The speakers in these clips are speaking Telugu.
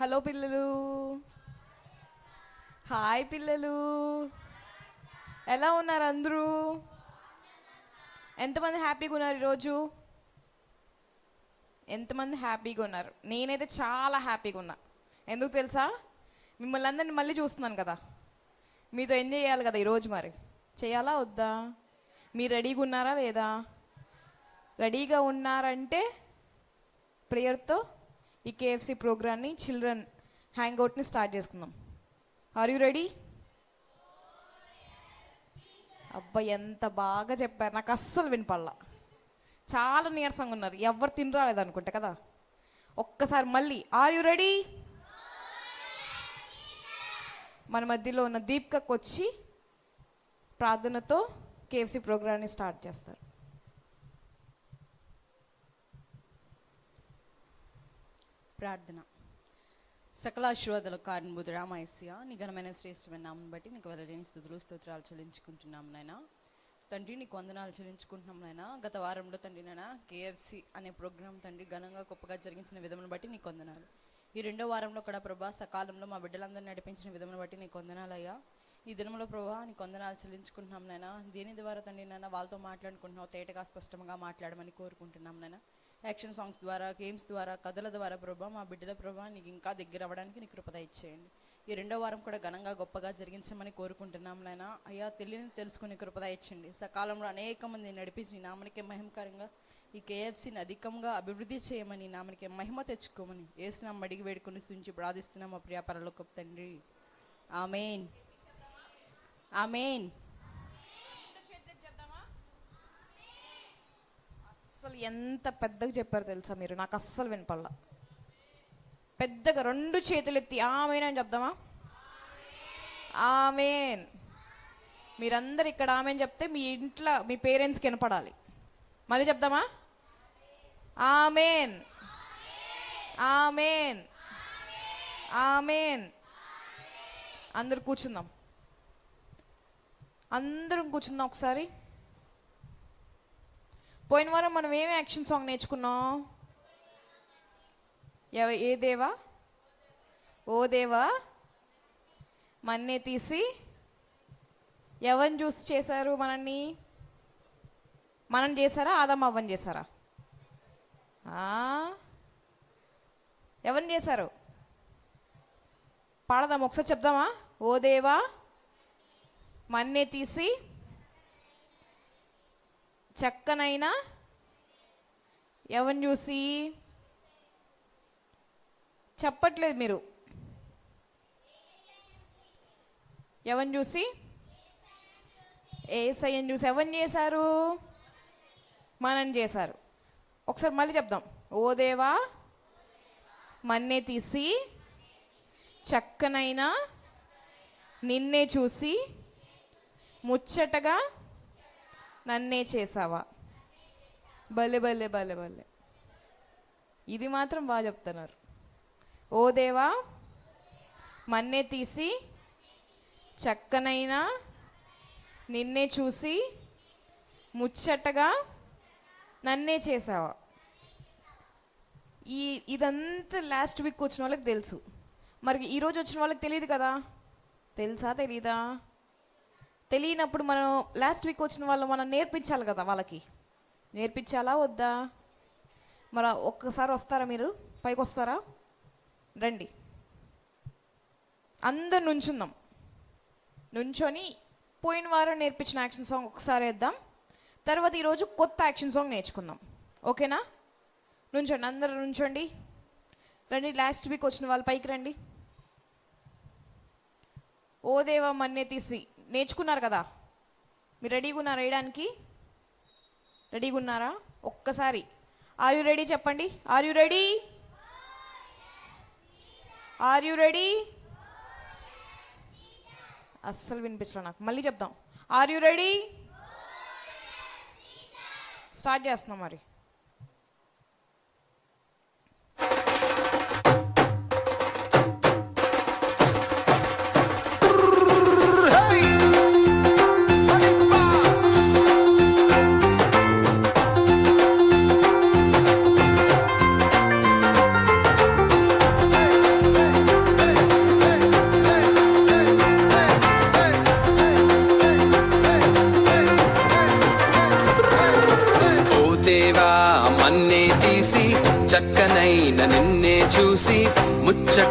హలో పిల్లలు. హాయ్ పిల్లలు. ఎలా ఉన్నారు అందరూ? ఎంతమంది హ్యాపీగా ఉన్నారు ఈరోజు? ఎంతమంది హ్యాపీగా ఉన్నారు? నేనైతే చాలా హ్యాపీగా ఉన్నా. ఎందుకు తెలుసా? మిమ్మల్ని అందరిని మళ్ళీ చూస్తున్నాను కదా. మీతో ఎంజాయ్ చేయాలి కదా ఈరోజు మరి? చేయాలా వద్దా? మీరు రెడీగా ఉన్నారా లేదా? రెడీగా ఉన్నారంటే ప్రేయర్తో ఈ కేఎఫ్సి ప్రోగ్రామ్ని చిల్డ్రన్ హ్యాంగ్ అవుట్ని స్టార్ట్ చేసుకుందాం. ఆర్ యూ రెడీ అబ్బా ఎంత బాగా చెప్పారు. నాకు అస్సలు వినపడలా. చాలా నీరసంగా ఉన్నారు. ఎవరు తినరాలేదనుకుంటా కదా? ఒక్కసారి మళ్ళీ. ఆర్ యు రెడీ మన మధ్యలో ఉన్న దీప్కకు వచ్చి ప్రార్థనతో కేఎఫ్సి ప్రోగ్రామ్ని స్టార్ట్ చేస్తారు. ప్రార్థన. సకలాశీర్వాదాల కారణభూత రామాయస్య నీ ఘనమైన శ్రేష్టమైన నామం బట్టి నీకు వెళ్ళలేని స్థుతులు స్తోత్రాలు చెల్లించుకుంటున్నాం నాయన. తండ్రి నీకు వందనాలు చెల్లించుకుంటున్నాం నాయన. గత వారంలో తండ్రి నాయన కేఎఫ్సి అనే ప్రోగ్రాం తండ్రి ఘనంగా గొప్పగా జరిగించిన విధమును బట్టి నీకు వందనాలు. ఈ రెండో వారంలో కూడా ప్రభా సకాలంలో మా బిడ్డలందరినీ నడిపించిన విధమును బట్టి నీకు వందనాలయ్యా. ఈ దినంలో ప్రభా నీకు వందనాలు చెల్లించుకుంటున్నాం నాయన. దీని ద్వారా తండ్రి నాయన వాళ్ళతో మాట్లాడుకుంటున్నావు తేటగా స్పష్టంగా మాట్లాడమని కోరుకుంటున్నాం నాయన. యాక్షన్ సాంగ్స్ ద్వారా గేమ్స్ ద్వారా కథల ద్వారా ప్రభా మా బిడ్డల ప్రభా నీకు ఇంకా దగ్గర అవ్వడానికి నీ కృపద ఇచ్చేయండి. ఈ రెండో వారం కూడా ఘనంగా గొప్పగా జరిగించమని కోరుకుంటున్నాం నాయన. అయ్యా తెలియని తెలుసుకుని కృపద ఇచ్చండి సకాలంలో అనేక మంది నడిపించి నీ నామనికే మహిమకరంగా ఈ కేఎఫ్సీని అధికంగా అభివృద్ధి చేయమని నామనికే మహిమ తెచ్చుకోమని ఏసునాం అడిగి వేడుకొని సుంచి ప్రార్థిస్తున్నాం మా ప్రియ తండ్రి. ఆమెన్. ఆమెన్. అస్సలు ఎంత పెద్దగా చెప్పారు తెలుసా మీరు? నాకు అస్సలు వినపల్లా పెద్దగా రెండు చేతులు ఎత్తి ఆమెన్ అని చెప్దామా? ఆమెన్. మీరందరు ఇక్కడ ఆమెన్ చెప్తే మీ ఇంట్లో మీ పేరెంట్స్కి వినపడాలి. మళ్ళీ చెప్దామా? ఆమెన్. ఆమెన్. ఆమెన్. అందరు కూర్చుందాం. అందరం కూర్చుందాం ఒకసారి. పోయిన వారం మనం ఏం యాక్షన్ సాంగ్ నేర్చుకున్నాం? ఎవ- ఏ దేవా? ఓ దేవా మన్నే తీసి ఎవరిని చూసి చేశారు మనల్ని. మనం చేశారా? ఆదమ్మ అవ్వని చేశారా? ఎవరిని చేశారు? పాడదాం ఒకసారి చెప్దామా? ఓ దేవా మన్నే తీసి చక్కనైనా? ఎవరిని చూసి? చెప్పట్లేదు మీరు. ఎవరిని చూసి? ఏసయ్యని చూసి. ఎవరిని చేశారు? మనం చేశారు. ఒకసారి మళ్ళీ చెప్దాం. ఓ దేవా మన్నే తీసి చక్కనైనా నిన్నే చూసి ముచ్చటగా నన్నే చేసావా? భలే భలే భలే భలే. ఇది మాత్రం బాగా చెప్తున్నారు. ఓ దేవా మన్నే తీసి చక్కనైనా నిన్నే చూసి ముచ్చటగా నన్నే చేసావా? ఈ ఇదంతా లాస్ట్ వీక్ వచ్చిన వాళ్ళకి తెలుసు. మరి ఈరోజు వచ్చిన వాళ్ళకి తెలియదు కదా? తెలుసా తెలీదా? తెలియనప్పుడు మనం లాస్ట్ వీక్ వచ్చిన వాళ్ళు మనం నేర్పించాలి కదా వాళ్ళకి. నేర్పించాలా వద్దా? మరి ఒక్కసారి వస్తారా మీరు? పైకి వస్తారా? రండి. అందరు నుంచుందాం నుంచొని పోయిన వారం నేర్పించిన యాక్షన్ సాంగ్ ఒకసారి వేద్దాం. తర్వాత ఈరోజు కొత్త యాక్షన్ సాంగ్ నేర్చుకుందాం. ఓకేనా? నుంచండి అందరూ నుంచండి. రండి లాస్ట్ వీక్ వచ్చిన వాళ్ళు పైకి రండి. ఓ మన్నే తీసి. నేర్చుకున్నారు కదా? మీరు రెడీగా ఉన్నారా వేయడానికి? రెడీగా ఉన్నారా? ఒక్కసారి. ఆర్ యు రెడీ చెప్పండి. Are you ready are you ready అస్సలు వినిపించలే నాకు. మళ్ళీ చెప్దాం. ఆర్ యు రెడీ స్టార్ట్ చేస్తున్నాం మరి.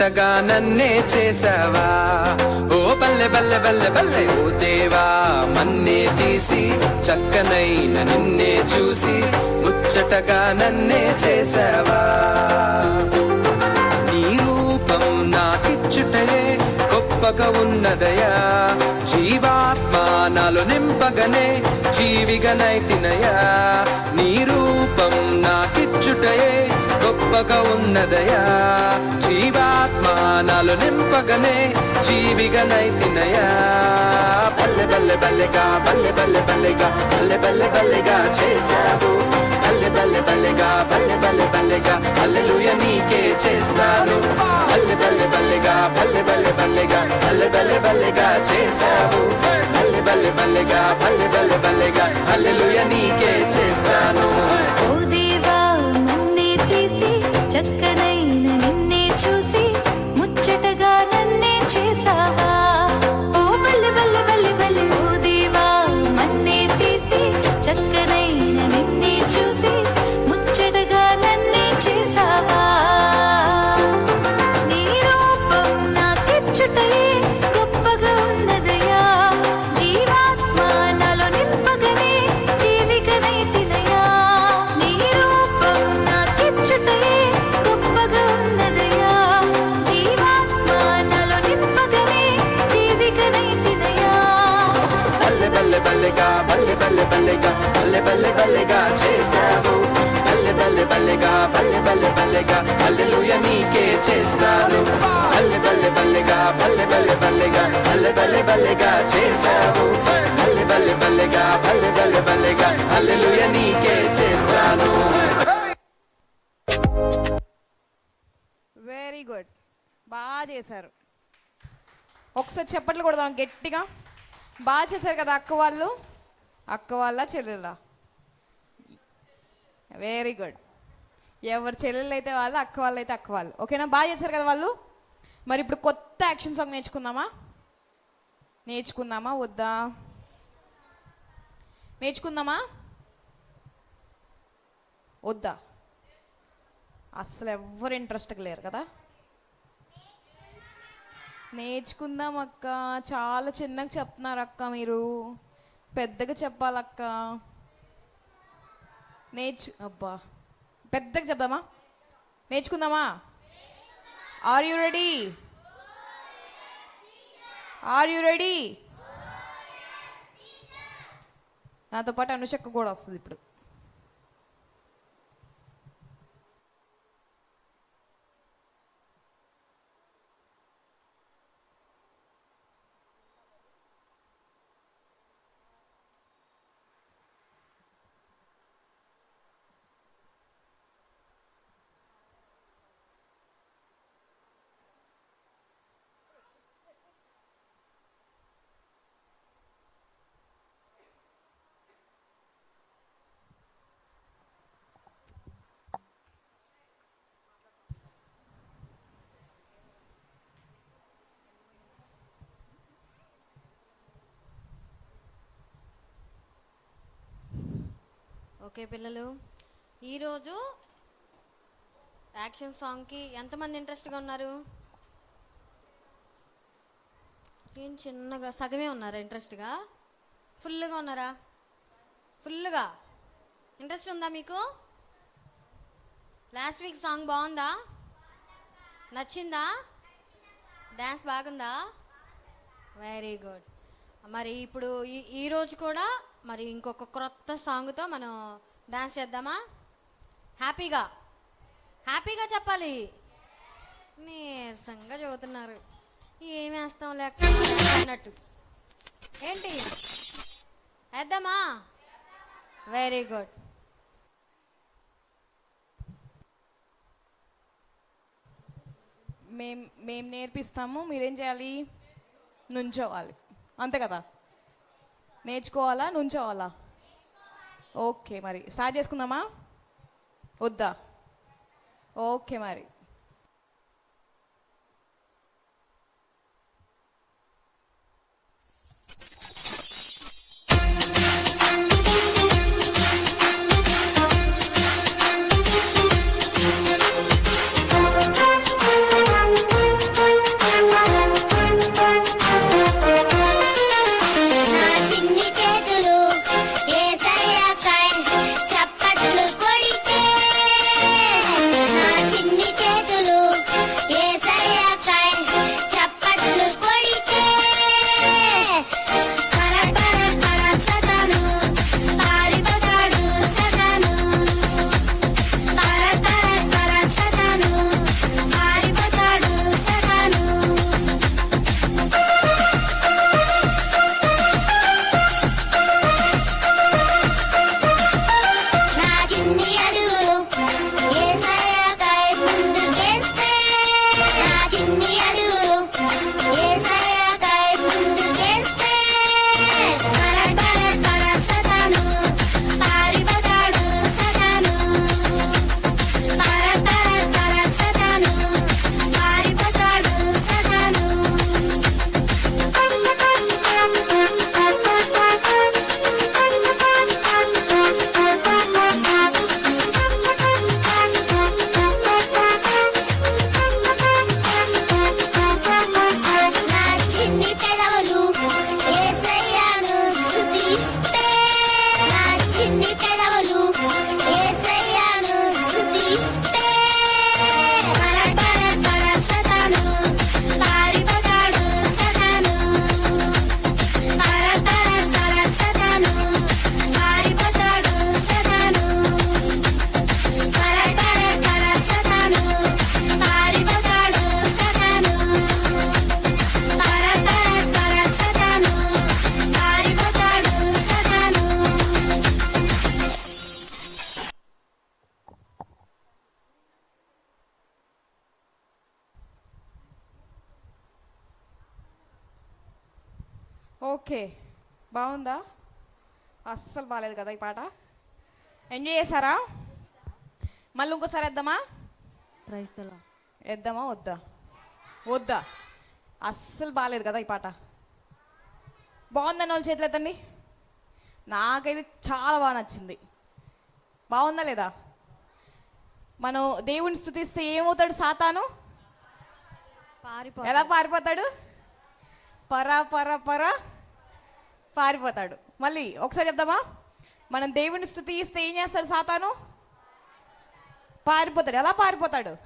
ముచ్చటగా నన్నే చేసావా? ఓ బల్లె బల్లె బల్లె బల్లె ఓ దేవా మన్నే తీసి చక్కనైన నిన్నే చూసి ముచ్చటగా నన్నే చేసావా? నీ రూపం నాకిచ్చుటయే గొప్పగా ఉన్నదయా? జీవాత్మ నాలో నింపగనే జీవిగనైతినయా నీ రూపం గొప్పగా ఉన్నదయా జీవాత్మానాలు నింపగనే జీవిగనైతినయా బల్లె బల్లె బల్లెగా బల్లె బల్లె బల్లెగా బల్లె బల్లె బల్లెగా చేశావు బల్లె బల్లె బల్లెగా బల్లె బల్లె బల్లెగా హల్లెలూయ నీకే చేస్తాను బల్లె బల్లె బల్లెగా బల్లె బల్లె బల్లెగా బల్లె బల్లె బల్లెగా చేశావు బల్లె బల్లె బల్లెగా బల్లె బల్లె బల్లెగా హల్లెలూయ నీకే చేస్తాను బల్లెగా బల్లె బల్లె బల్లెగా చేశావు. బల్లె బల్లె బల్లెగా బల్లె బల్లె బల్లెగా అల్లెలుయ నీకే చేస్తాను. బల్లె బల్లె బల్లెగా బల్లె బల్లె బల్లెగా బల్లె బల్లె బల్లెగా చేశావు. బల్లె బల్లె బల్లెగా బల్లె బల్లె బల్లెగా అల్లెలుయ నీకే చేస్తాను. వెరీ గుడ్ బాగా చేశారు. ఒకసారి చెప్పట్లు కొడదాం గట్టిగా. బాగా చేశారు కదా అక్క వాళ్ళు. అక్క వాళ్ళ చెల్లెలా వెరీ గుడ్ ఎవరు చెల్లెళ్ళు అయితే వాళ్ళు అక్క వాళ్ళు అయితే అక్క వాళ్ళు. ఓకేనా? బాగా చేశారు కదా వాళ్ళు? మరి ఇప్పుడు కొత్త యాక్షన్ సాంగ్ నేర్చుకుందామా? నేర్చుకుందామా? వద్దా? నేర్చుకుందామా? వద్దా? అసలు ఎవ్వరు ఇంట్రెస్ట్గా లేరు కదా? నేర్చుకుందాం అక్క. చాలా చిన్నగా చెప్తున్నారు అక్క మీరు. పెద్దగా చెప్పాలక్క. నేర్చు అబ్బా. పెద్దగా చెప్దామా? నేర్చుకుందామా? Are you ready are you ready నాతో పాటు అనుషక్క కూడా వస్తుంది ఇప్పుడు. ఓకే పిల్లలు. ఈరోజు యాక్షన్ సాంగ్కి ఎంతమంది ఇంట్రెస్ట్గా ఉన్నారు? ఏం చిన్నగా సగమే ఉన్నారా ఇంట్రెస్ట్గా? ఫుల్గా ఉన్నారా? ఫుల్గా. ఇంట్రెస్ట్ ఉందా మీకు? లాస్ట్ వీక్ సాంగ్ బాగుందా? నచ్చిందా? డ్యాన్స్ బాగుందా? Very good. మరి ఇప్పుడు ఈ ఈరోజు కూడా మరి ఇంకొక క్రొత్త సాంగ్తో మనం డాన్స్ చేద్దామా? హ్యాపీగా హ్యాపీగా చెప్పాలి. నీరసంగా చదువుతున్నారు. ఏమి వేస్తాం లేకపోతే అన్నట్టు. ఏంటి? వేద్దామా? వెరీ గుడ్ మేం మేము నేర్పిస్తాము మీరేం చేయాలి? నుంచోవాలి. అంతే కదా? నేర్చుకోవాలా నుంచోవాలా? ఓకే మరి. స్టార్ట్ చేసుకుందామా? వద్దా? ఓకే మరి. ఓకే బాగుందా? అస్సలు బాగాలేదు కదా ఈ పాట. ఎంజాయ్ చేశారా? మళ్ళీ ఇంకోసారి వేద్దామా? ప్రైస్తలో వేద్దామా వద్దా? వద్దా? అస్సలు బాగాలేదు కదా ఈ పాట. బాగుందని వాళ్ళు చేతులు ఎత్తండి? నాకైతే చాలా బాగా నచ్చింది. బాగుందా లేదా? మనం దేవుని స్థుతిస్తే ఏమవుతాడు సాతాను? ఎలా పారిపోతాడు? పరా పర పర. పారిపోతాడు. మళ్ళీ ఒకసారి చెప్దామా? మనం దేవుని స్థుతి ఇస్తే ఏం చేస్తాడు సాతాను? పారిపోతాడు. ఎలా పారిపోతాడు?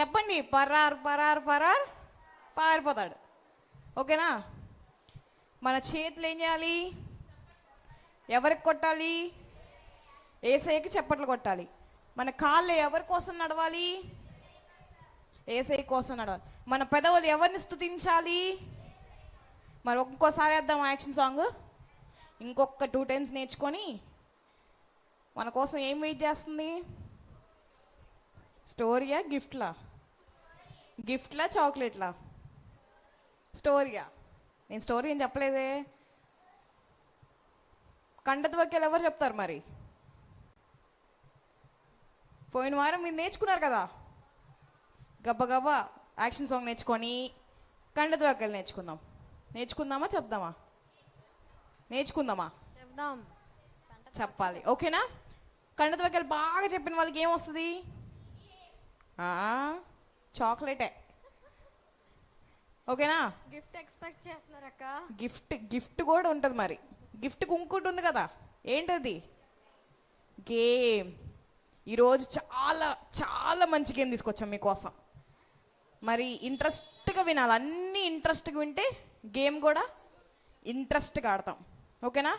చెప్పండి. పరార్ పరార్ పరార్. పారిపోతాడు. ఓకేనా? మన చేతులు ఏం చేయాలి? ఎవరికి కొట్టాలి? ఏసఐకి చప్పట్లు కొట్టాలి. మన కాళ్ళు ఎవరి కోసం నడవాలి? ఏసై కోసం నడవాలి. మన పెదవులు ఎవరిని స్తుతించాలి? మరి ఒక్కోసారి వేద్దాం యాక్షన్ సాంగ్. ఇంకొక టూ టైమ్స్ నేర్చుకొని మన కోసం ఏం వెయిట్ చేస్తుంది? స్టోరీయా గిఫ్ట్లా? గిఫ్ట్లా చాక్లెట్లా? స్టోరీయా? నేను స్టోరీ ఏం చెప్పలేదే. కండత వక్కలు ఎవరు చెప్తారు మరి? పోయిన వారం మీరు నేర్చుకున్నారు కదా? గబ్బ గబ్బ యాక్షన్ సాంగ్ నేర్చుకొని కండత వక్కలు నేర్చుకుందాం. నేర్చుకుందామా చెప్దామా? నేర్చుకుందామా? చెప్దాం. చెప్పాలి. ఓకేనా? కండత వక్కలు బాగా చెప్పిన వాళ్ళకి ఏమొస్తుంది చాక్లెటే. ఓకేనా? గిఫ్ట్ ఎక్స్పెక్ట్ చేస్తున్నారక్క. గిఫ్ట్ గిఫ్ట్ కూడా ఉంటుంది మరి. గిఫ్ట్కి ఇంకోటి ఉంది కదా. ఏంటది? గేమ్. ఈరోజు చాలా చాలా మంచి గేమ్ తీసుకొచ్చాం మీకోసం. మరి ఇంట్రెస్ట్గా వినాలి. అన్నీ ఇంట్రెస్ట్గా వింటే గేమ్ కూడా ఇంట్రెస్ట్గా ఆడతాం. ఓకేనా?